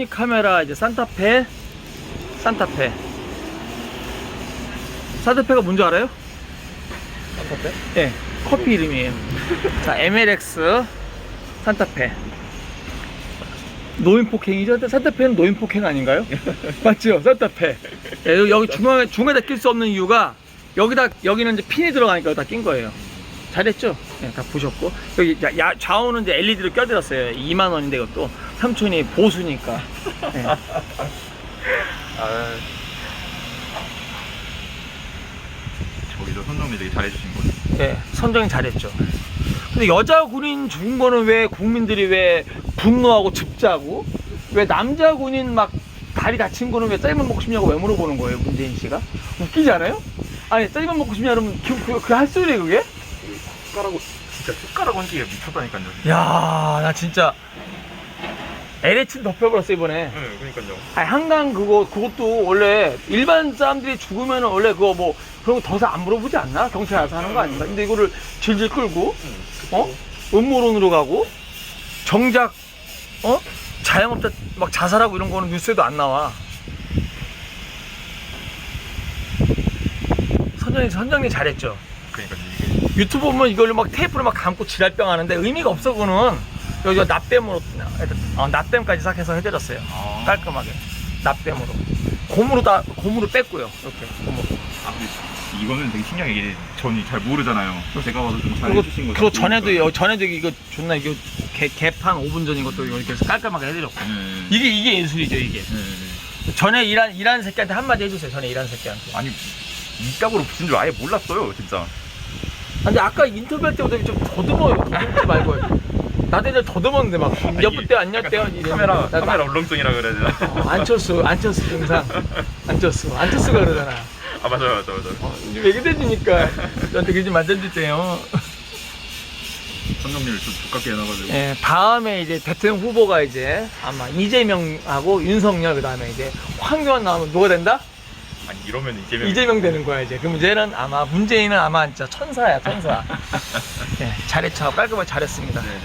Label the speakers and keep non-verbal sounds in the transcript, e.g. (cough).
Speaker 1: 파나소닉 카메라 이제 산타페 산타페 산타페가 뭔지 알아요?
Speaker 2: 산타페?
Speaker 1: 예 커피 이름이에요 (laughs) 자 MLX 산타페 노인 폭행이죠? 산타페는 노인 폭행 아닌가요? (laughs) 맞죠? 산타페 (laughs) 예, 여기- 중앙에 중에다 낄수 없는 이유가 여기다 여기는 이제 핀이 들어가니까 다 낀 거예요 잘했죠? 예, 다 보셨고 여기 야, 야- 좌우는 이제 LED를 껴드렸어요 2만 원인데 이것도 삼촌이 보수니까 예. (laughs)
Speaker 2: 아,
Speaker 3: 저기도 선정리 되게 잘해주신 거죠.
Speaker 1: 예, 선정이 잘했죠. 근데 여자 군인 죽은 거는 왜 국민들이 왜 분노하고 즙자고 왜 남자 군인 막 다리 다친 거는 왜 짤만 먹고 싶냐고 왜 물어보는 거예요 문재인 씨가 웃기지 않아요? 아니 짤만 먹고 싶냐 그러면 그할 소리 그게?
Speaker 3: 숟가락 진짜 숟가락 얹기가 미쳤다니까요.
Speaker 1: 야 나 진짜 LH 덮여버렸어 이번에.
Speaker 3: 네, 그러니까요.
Speaker 1: 아니 한강 그거 그것도 원래 일반 사람들이 죽으면 원래 그거 뭐 그런 거 더 이상 안 물어보지 않나 경찰 와서 하는 거 아닌가? 근데 이거를 질질 끌고 어 음모론으로 가고 정작 어 자영업자 막 자살하고 이런 거는 뉴스에도 안 나와. 선장님 선장님 잘했죠.
Speaker 3: 그러니까 이게
Speaker 1: 유튜브 보면 이걸로 막 테이프를 막 감고 지랄병 하는데 의미가 없어 그거는 여기가 납땜으로 어, 납땜까지 시작해서 해드렸어요.
Speaker 3: 아,
Speaker 1: 깔끔하게 납땜으로 고무로 다 고무로 뺐고요 이렇게 고무
Speaker 3: 아, 근데 이거는 되게 신기하게 이게 전이 잘 모르잖아요. 제가 봐도 좀
Speaker 1: 그거
Speaker 3: 잘해주신 거.
Speaker 1: 그거 전에도 요 전에도 이거 존나 이거 개, 개판 5분 전인 것도 이렇게 해서 깔끔하게 해드렸고
Speaker 3: 네.
Speaker 1: 이게 이게 예술이죠 이게
Speaker 3: 네, 네.
Speaker 1: 전에 일한 일하는 새끼한테 한마디 해주세요 전에 일하는 새끼한테
Speaker 3: 아니 이 짝으로 붙인 줄 아예 몰랐어요, 진짜.
Speaker 1: 아, 근데 아까 인터뷰할 때보다 좀 더듬어요 더듬지 말고 나대들 더듬었는데 막몇대 안녕 때
Speaker 3: 카메라 카메라 울렁증이라 그래야 되나?
Speaker 1: 안철수 안철수 증상 안철수 안철수가 그러잖아
Speaker 3: 아 맞아요, 맞아요, 맞아요.
Speaker 1: 어, 이제 외계대주니까 저한테 그좀 만져주세요.
Speaker 3: 선정리를 좀 두껍게 해놔가지고.
Speaker 1: 예, 다음에 이제 대통령 후보가 이제 아마 이재명하고 윤석열 그 다음에 이제 황교안 나오면 누가 된다?
Speaker 3: 아니 이러면 이재명.
Speaker 1: 이재명 되는 거야 이제. 그 문제는 아마 문재인은 아마 진짜 천사야 천사. 예, (laughs) 잘했죠 깔끔하게 잘했습니다.
Speaker 3: 네네.